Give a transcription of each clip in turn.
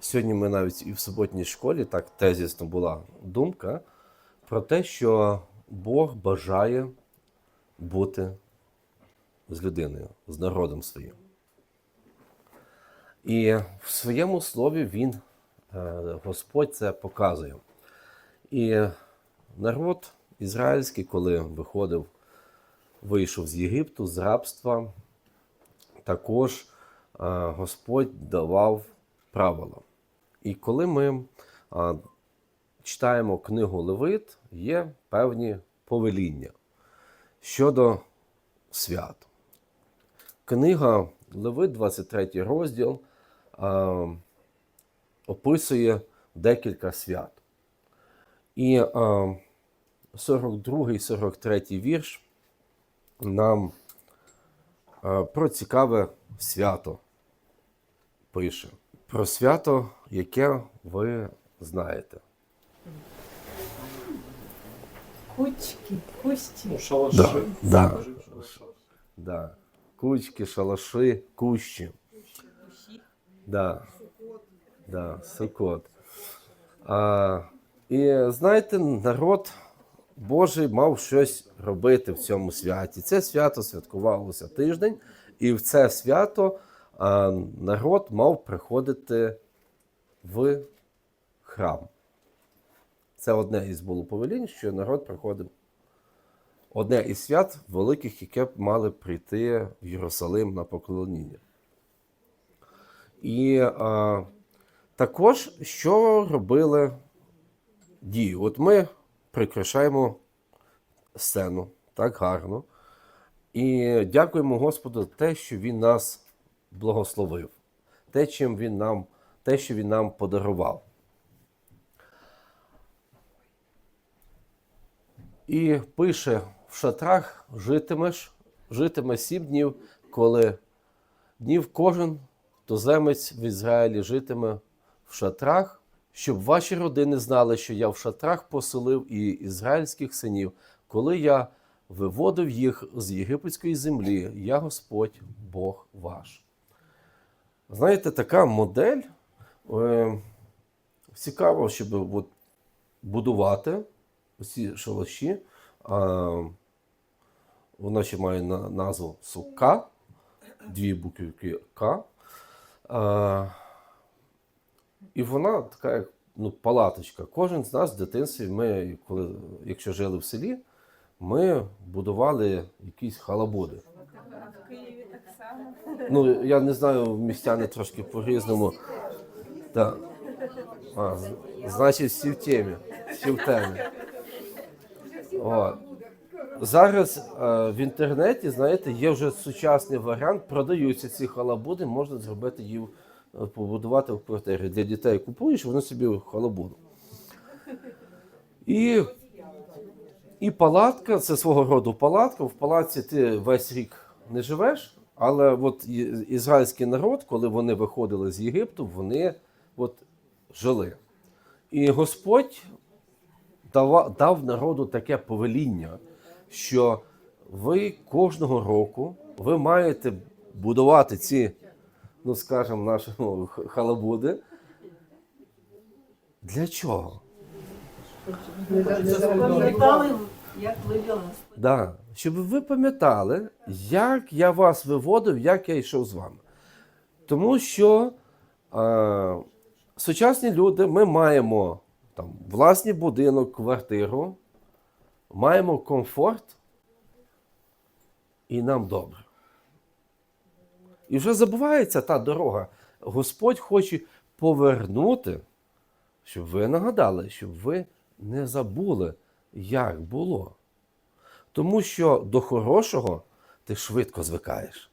Сьогодні ми навіть і в суботній школі так тезісно була думка про те, що Бог бажає бути з людиною, з народом своїм. І в своєму слові Він, е, Господь, це показує. І народ ізраїльський, коли виходив, вийшов з Єгипту, з рабства, також е, Господь давав правила. І коли ми а, читаємо книгу Левит, є певні повеління щодо свят. Книга Левит, 23 розділ, а, описує декілька свят. І а, 42 43 вірш нам а, про цікаве свято пише. Про свято, яке ви знаєте. Кучки, кусті. Ну, шалаши. Да, да. Да. Кучки, шалаши, кущі. Да. Да, Сукот. А, і знаєте, народ Божий мав щось робити в цьому святі. Це свято святкувалося тиждень, і в це свято народ мав приходити в храм. Це одне із було повелінь, що народ приходив. Одне із свят великих, яке мали прийти в Єрусалим на поклоніння. І а, також, що робили дії? От ми прикрашаємо сцену так гарно. І дякуємо Господу за те, що Він нас благословив, те, чим Він нам, те, що Він нам подарував. І пише: в шатрах житимеш, житиме сім днів, коли днів кожен туземець в Ізраїлі житиме в шатрах, щоб ваші родини знали, що я в шатрах поселив і ізраїльських синів, коли я виводив їх з єгипетської землі, я Господь Бог ваш. Знаєте, така модель е, цікаво, щоб от, будувати ці шалаші. А, вона ще має на, назву Сука, дві буквки К. А, і вона така, як ну, палаточка. Кожен з нас в дитинстві, ми, коли, якщо жили в селі, ми будували якісь халабуди. Ну, я не знаю, містяни трошки по-різному. Так. А, значить, всі в темі. Всі в темі. От. Зараз е, в інтернеті, знаєте, є вже сучасний варіант, продаються ці халабуди, можна зробити їх, е, побудувати в квартирі. Для дітей купуєш, вони собі халабуду. І, і палатка це свого роду палатка. В палатці ти весь рік не живеш, але от ізраїльський народ, коли вони виходили з Єгипту, вони от жили. І Господь дава- дав народу таке повеління, що ви кожного року ви маєте будувати ці, ну скажімо, наші ну, халабуди. Для чого? Як вивели. Да. Щоб ви пам'ятали, як я вас виводив, як я йшов з вами. Тому що е, сучасні люди, ми маємо там, власний будинок, квартиру, маємо комфорт, і нам добре. І вже забувається та дорога. Господь хоче повернути, щоб ви нагадали, щоб ви не забули, як було. Тому що до хорошого ти швидко звикаєш.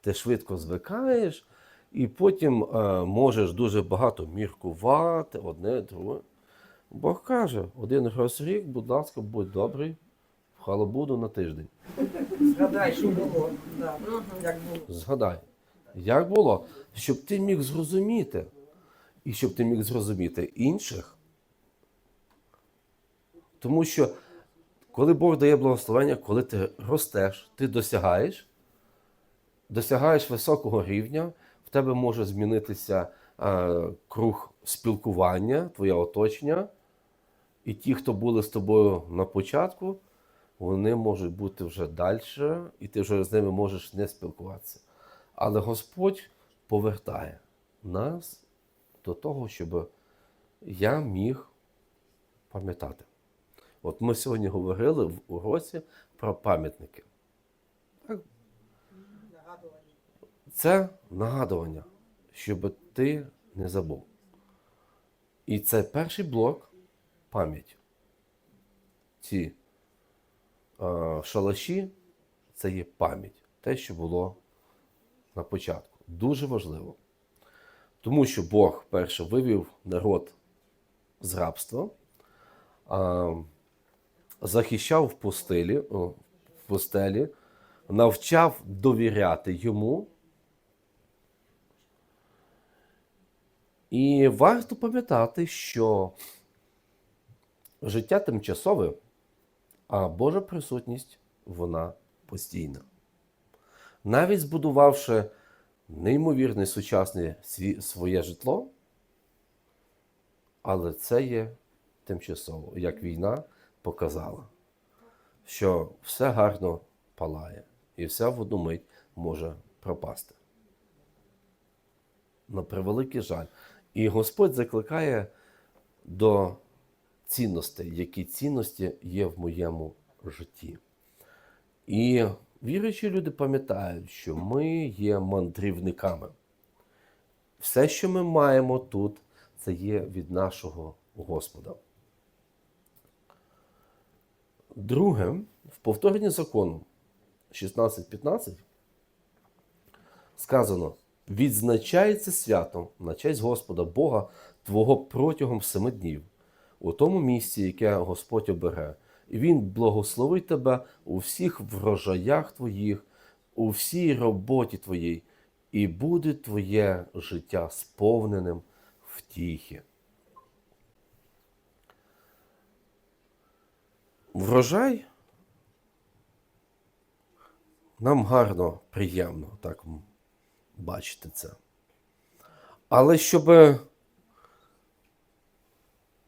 Ти швидко звикаєш, і потім е, можеш дуже багато міркувати одне, друге. Бог каже, один раз в рік, будь ласка, будь добрий, в халабуду на тиждень. Згадай, що було. Да. Як було. Згадай, як було, щоб ти міг зрозуміти, і щоб ти міг зрозуміти інших. Тому що коли Бог дає благословення, коли ти ростеш, ти досягаєш, досягаєш високого рівня, в тебе може змінитися е, круг спілкування, твоє оточення. І ті, хто були з тобою на початку, вони можуть бути вже далі, і ти вже з ними можеш не спілкуватися. Але Господь повертає нас до того, щоб я міг пам'ятати. От ми сьогодні говорили в уроці про пам'ятники. Це нагадування, щоб ти не забув. І це перший блок пам'ять. Ці е, шалаші це є пам'ять, те, що було на початку. Дуже важливо. Тому що Бог перше вивів народ з рабства, а, захищав в пустелі, в пустелі, навчав довіряти йому. І варто пам'ятати, що життя тимчасове, а Божа присутність вона постійна. Навіть збудувавши неймовірне сучасне своє житло, але це є тимчасово, як війна показала, що все гарно палає, і все в одну мить може пропасти. На превеликий жаль. І Господь закликає до цінностей, які цінності є в моєму житті. І віруючі люди пам'ятають, що ми є мандрівниками. Все, що ми маємо тут, це є від нашого Господа. Друге, в повторенні закону 16.15 сказано: відзначається святом на честь Господа Бога Твого протягом семи днів, у тому місці, яке Господь обере, і Він благословить тебе у всіх врожаях твоїх, у всій роботі твоїй, і буде твоє життя сповненим втіхи. Врожай нам гарно, приємно так бачити це. Але щоб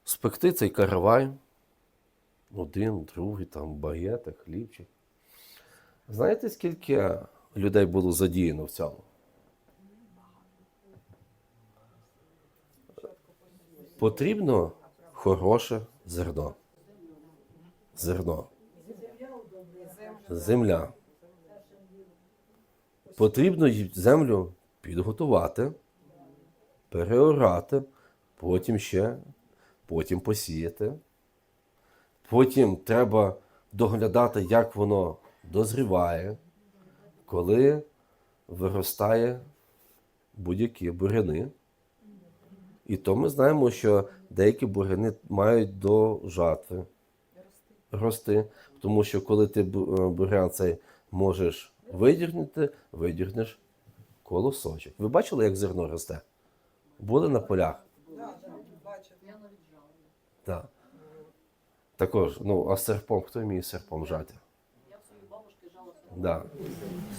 спекти цей каравай, один, другий, там багети, хлібчик. Знаєте, скільки людей було задіяно в цьому? Потрібно хороше зерно. Зерно. Земля. Потрібно землю підготувати, переорати, потім ще, потім посіяти. Потім треба доглядати, як воно дозріває, коли виростає будь-які буряни. І то ми знаємо, що деякі буряни мають до жатви рости. Тому що коли ти е, бурян цей можеш видірнути, видірнеш колосочок. Ви бачили, як зерно росте? Були на полях? Так. Також, ну, а серпом, хто вміє серпом жати? Я в своїй бабушки жала Да.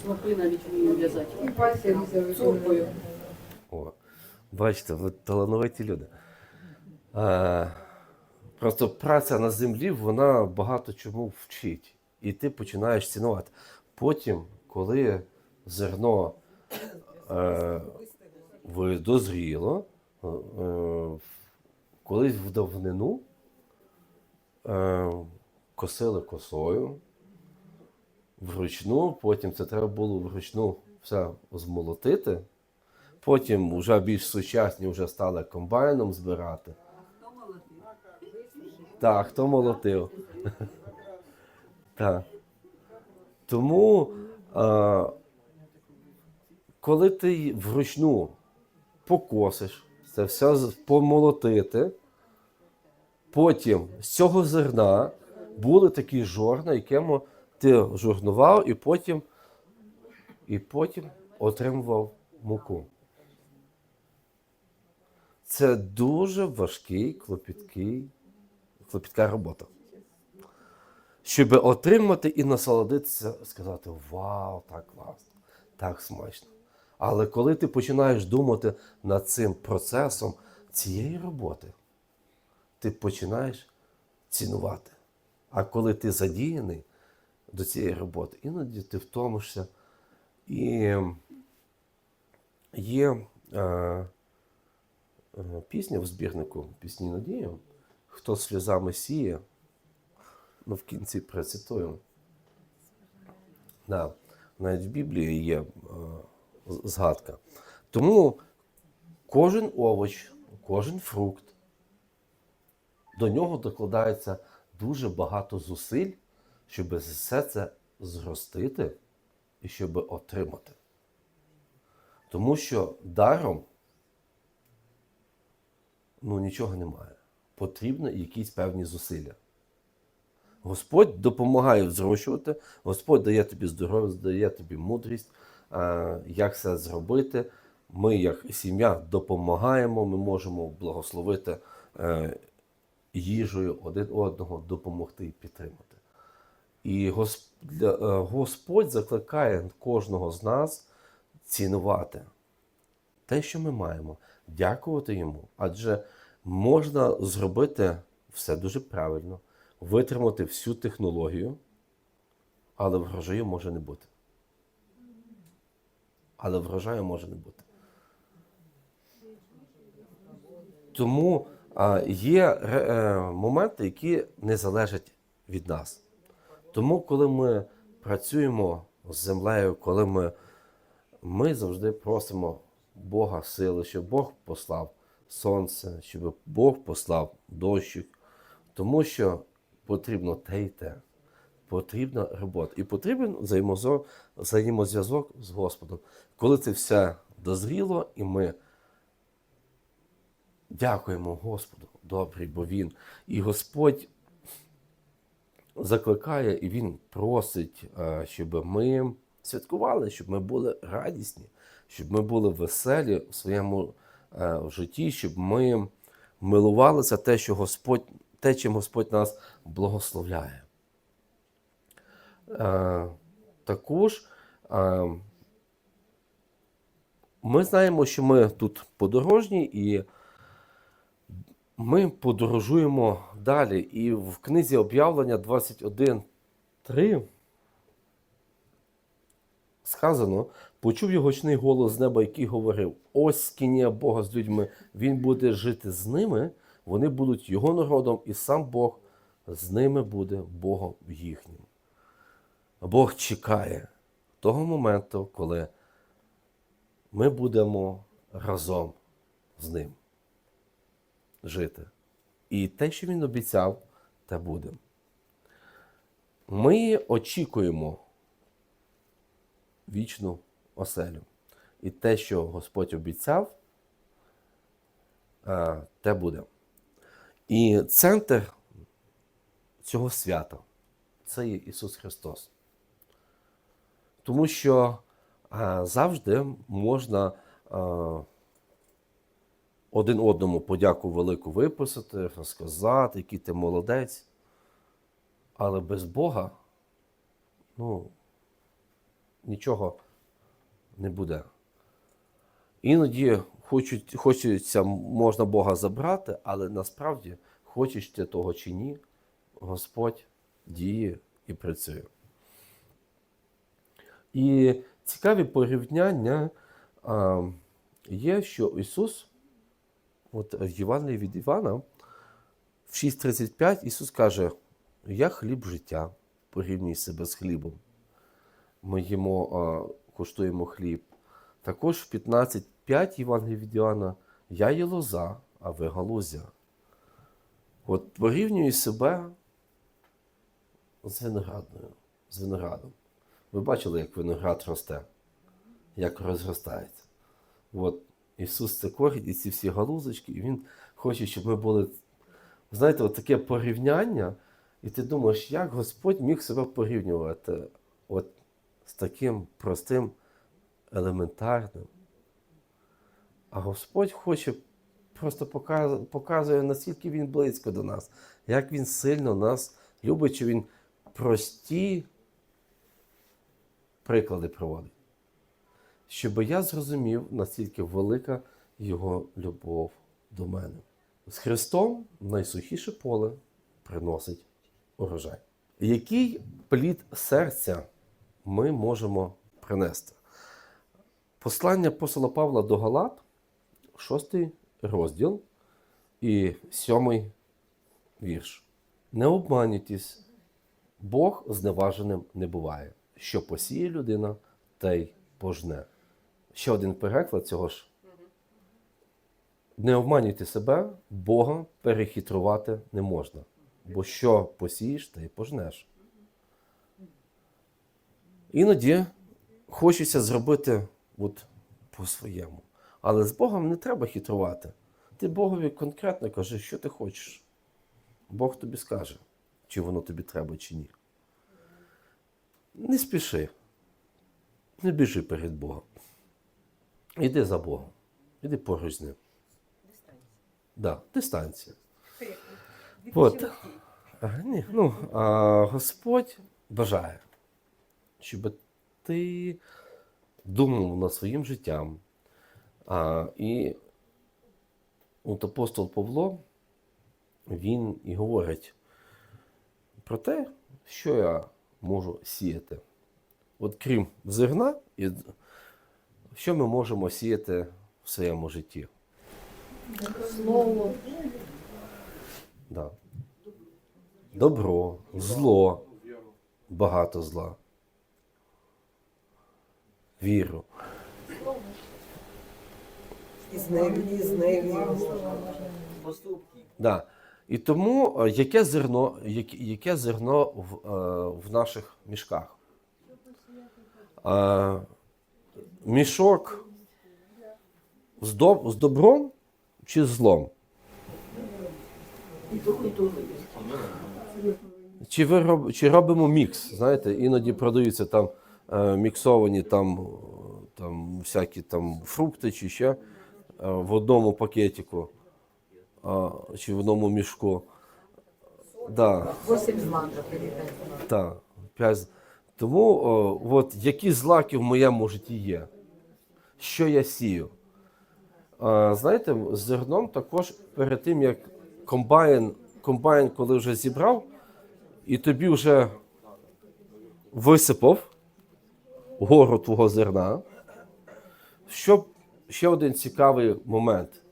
снопи навіть вмію в'язати. Цуркою. О, бачите, ви талановиті люди. А, просто праця на землі, вона багато чому вчить. І ти починаєш цінувати. Потім, коли зерно е, дозріло, е, колись в давнину е, косили косою вручну, потім це треба було вручну все змолотити. Потім вже більш сучасні вже стали комбайном збирати. Так, хто молотив. Так. Тому, а, коли ти вручну покосиш, це все помолотити, потім з цього зерна були такі жорна, якими ти жорнував, і потім, і потім отримував муку. Це дуже важкий, клопіткий, клопітка робота. Щоб отримати і насолодитися, сказати: Вау, так класно, так смачно. Але коли ти починаєш думати над цим процесом цієї роботи, ти починаєш цінувати. А коли ти задіяний до цієї роботи, іноді ти втомишся. І є е, е, пісня в збірнику Пісні надії, хто сльозами сіє, ну в кінці процитую. Да, навіть в Біблії є е, згадка. Тому кожен овоч, кожен фрукт, до нього докладається дуже багато зусиль, щоб все це зростити і щоб отримати. Тому що даром ну, нічого немає. Потрібні якісь певні зусилля. Господь допомагає зрощувати, Господь дає тобі здоров'я, дає тобі мудрість, е, як це зробити. Ми, як сім'я, допомагаємо, ми можемо благословити е, їжею один одного, допомогти і підтримати. І е, Господь закликає кожного з нас цінувати те, що ми маємо, дякувати йому. Адже можна зробити все дуже правильно, витримати всю технологію, але врожаю може не бути. Але врожаю може не бути. Тому є е, моменти, які не залежать від нас. Тому, коли ми працюємо з землею, коли ми, ми завжди просимо Бога сили, щоб Бог послав сонце, щоб Бог послав дощик, тому що потрібно те й те. Потрібна робота. І потрібен взаємозв'язок з Господом. Коли це все дозріло, і ми дякуємо Господу, добрий, бо Він. І Господь закликає і Він просить, е, щоб ми святкували, щоб ми були радісні, щоб ми були веселі в своєму е, житті, щоб ми милувалися те, що Господь, те, чим Господь нас благословляє. Е, Також е, ми знаємо, що ми тут подорожні і ми подорожуємо далі. І в книзі об'явлення 21.3 сказано: почув його гучний голос з неба, який говорив: Ось скінія Бога з людьми, він буде жити з ними, вони будуть його народом, і сам Бог з ними буде Богом їхнім. Бог чекає того моменту, коли ми будемо разом з ним жити. І те, що він обіцяв, те буде. Ми очікуємо вічну оселю. І те, що Господь обіцяв, е, те буде. І центр цього свята це є Ісус Христос. Тому що е, завжди можна е, один одному подяку велику виписати, розказати, який ти молодець. Але без Бога ну, нічого не буде. Іноді хочуть, хочеться, можна Бога забрати, але насправді, хочеш ти того чи ні, Господь діє і працює. І цікаві порівняння а, є, що Ісус, от в Євангелії від Івана, в 6.35 Ісус каже: Я хліб життя, порівнюй себе з хлібом. Ми їмо, куштуємо хліб. Також в 15.5 Євангелії від Іоанна Я є лоза, а ви галузя. От порівнюю себе з виноградною, з виноградом. Ви бачили, як виноград росте, як розростається. От Ісус це корінь і ці всі галузочки, і Він хоче, щоб ми були. Знаєте, от таке порівняння, і ти думаєш, як Господь міг себе порівнювати от з таким простим, елементарним. А Господь хоче просто показує, наскільки Він близько до нас, як Він сильно нас любить, що Він прості приклади проводить. щоб я зрозумів, наскільки велика його любов до мене. З Христом найсухіше поле приносить урожай. Який плід серця ми можемо принести? Послання апостола Павла до Галат, шостий розділ і сьомий вірш. Не обманюйтесь, Бог зневаженим не буває. Що посіє людина, те й пожне. Ще один переклад цього ж. Не обманюйте себе, Бога перехитрувати не можна. Бо що посієш, те й пожнеш. Іноді хочеться зробити от по-своєму. Але з Богом не треба хитрувати. Ти Богові конкретно кажи, що ти хочеш. Бог тобі скаже, чи воно тобі треба, чи ні. Не спіши. Не біжи перед Богом. Іди за Богом. Іди поруч з ним. Да, дистанція. От. А, ні, ну, а, Господь бажає, щоб ти думав над своїм життям. А, і от апостол Павло, він і говорить про те, що я можу сіяти. От крім зерна, і що ми можемо сіяти в своєму житті? Слово. Да. Добро, зло, багато зла. Віру. Із неві, із неві. Да. І тому е, яке зерно, яке, зерно в, е, в наших мішках? Е, мішок з, доб, з добром чи з злом? І і. Чи, ви роб, чи робимо мікс? Знаєте, іноді продаються там міксовані там, е, там всякі там фрукти чи ще е, в одному пакетику е, чи в одному мішку. Да, Восемь злаків так, п'ять. Тому о, от, які злаки в моєму житті є? Що я сію? А, знаєте, з зерном також перед тим, як комбайн, комбайн, коли вже зібрав, і тобі вже висипав гору твого зерна. Що ще один цікавий момент.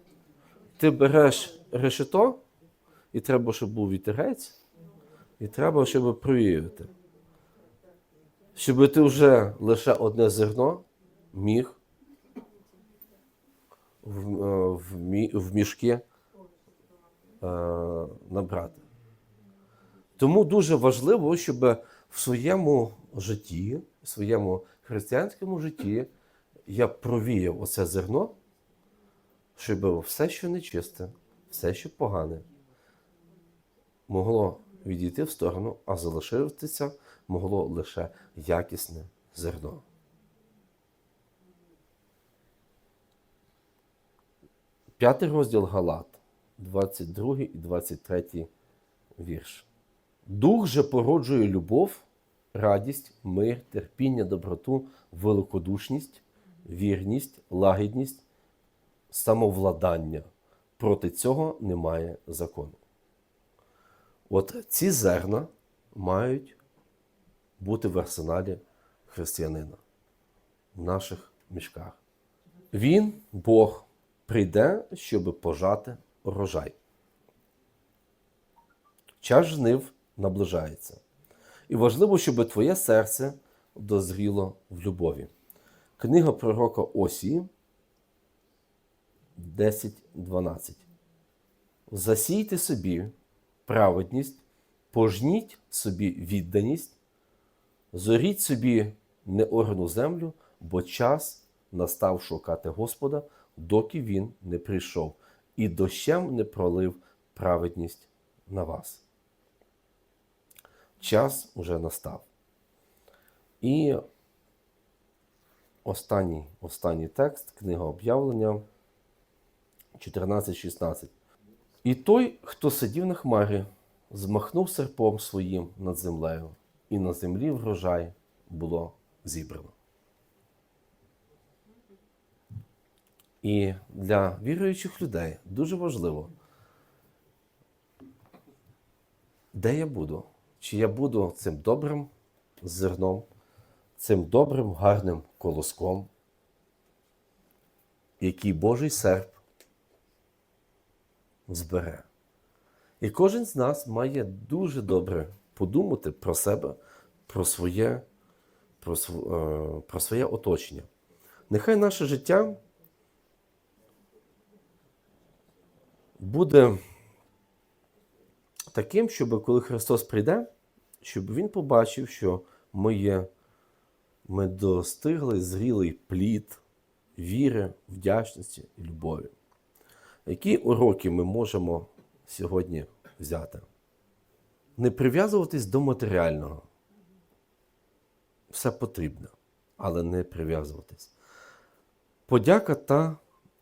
Ти береш решето, і треба, щоб був вітерець, і треба, щоб провіяти. Щоб ти вже лише одне зерно міг в, е, в, мішки е, набрати. Тому дуже важливо, щоб в своєму житті, в своєму християнському житті я провіяв оце зерно, щоб все, що нечисте, все, що погане, могло відійти в сторону, а залишитися могло лише якісне зерно. П'ятий розділ Галат, 22 і 23 вірш. Дух же породжує любов, радість, мир, терпіння, доброту, великодушність, вірність, лагідність, самовладання. Проти цього немає закону. От ці зерна мають бути в арсеналі християнина в наших мішках. Він, Бог, прийде, щоб пожати урожай. Час жнив наближається. І важливо, щоб твоє серце дозріло в любові. Книга пророка Осії 10.12. Засійте собі праведність, пожніть собі відданість, зоріть собі неоргану землю, бо час настав шукати Господа, доки він не прийшов, і дощем не пролив праведність на вас. Час уже настав. І останній, останній текст, книга об'явлення 14.16. І той, хто сидів на хмарі, змахнув серпом своїм над землею, і на землі врожай було зібрано. І для віруючих людей дуже важливо, де я буду? Чи я буду цим добрим зерном, цим добрим, гарним колоском, який Божий серп збере. І кожен з нас має дуже добре подумати про себе, про своє, про, е, про своє оточення. Нехай наше життя буде таким, щоб коли Христос прийде, щоб Він побачив, що ми є, ми достигли зрілий плід віри, вдячності і любові. Які уроки ми можемо сьогодні взяти? Не прив'язуватись до матеріального. Все потрібно, але не прив'язуватись. Подяка та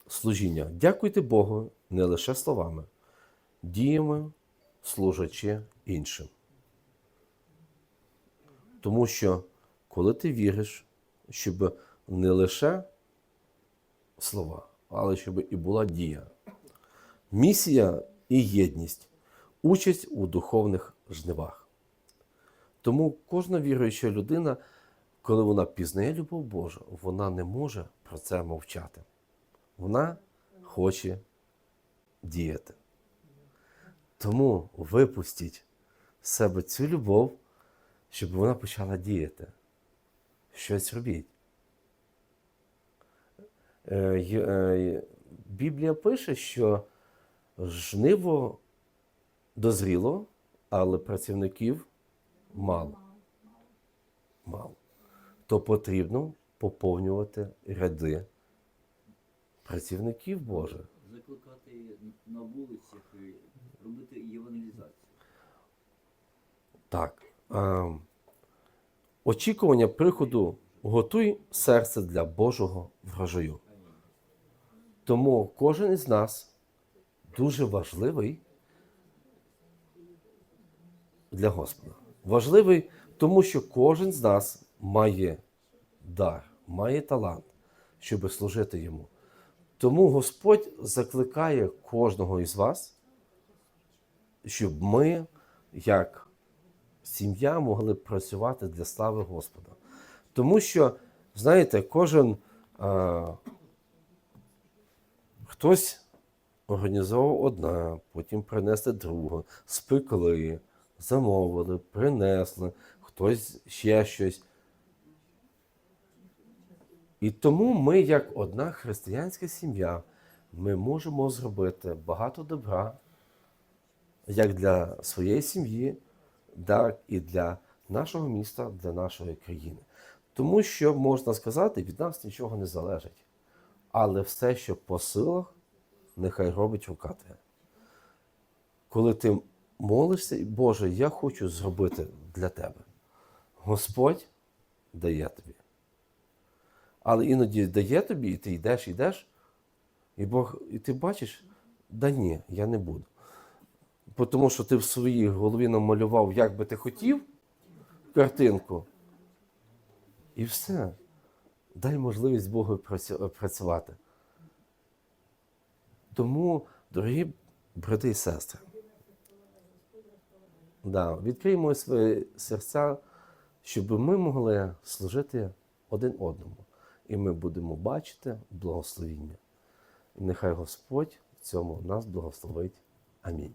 служіння. Дякуйте Богу не лише словами, діями, служачи іншим. Тому що, коли ти віриш, щоб не лише слова, але щоб і була дія. Місія і єдність, участь у духовних жнивах. Тому кожна віруюча людина, коли вона пізнає любов Божу, вона не може про це мовчати. Вона хоче діяти. Тому випустіть з себе цю любов, щоб вона почала діяти. Щось робіть. Е, е, Біблія пише, що жниво дозріло, але працівників мало. Мало. То потрібно поповнювати ряди працівників Божих. закликати на вулицях, робити євангелізацію. Так. Е, очікування приходу готуй серце для Божого врожаю. Тому кожен із нас дуже важливий для Господа. Важливий, тому що кожен з нас має дар, має талант, щоб служити йому. Тому Господь закликає кожного із вас, щоб ми, як сім'я, могли працювати для слави Господа. Тому що, знаєте, кожен а, хтось організував одне, потім принесли друге, спекли, замовили, принесли, хтось ще щось. І тому ми, як одна християнська сім'я, ми можемо зробити багато добра, як для своєї сім'ї, так і для нашого міста, для нашої країни. Тому що можна сказати, від нас нічого не залежить. Але все, що по силах, нехай робить рука твоя. Коли ти молишся, Боже, я хочу зробити для тебе. Господь дає тобі. Але іноді дає тобі, і ти йдеш, йдеш, і Бог, і ти бачиш, да ні, я не буду. Тому що ти в своїй голові намалював, як би ти хотів, картинку. І все. Дай можливість Богу працювати. Тому, дорогі брати і сестри, да, відкриємо свої серця, щоб ми могли служити один одному. І ми будемо бачити благословіння. І нехай Господь в цьому нас благословить. Амінь.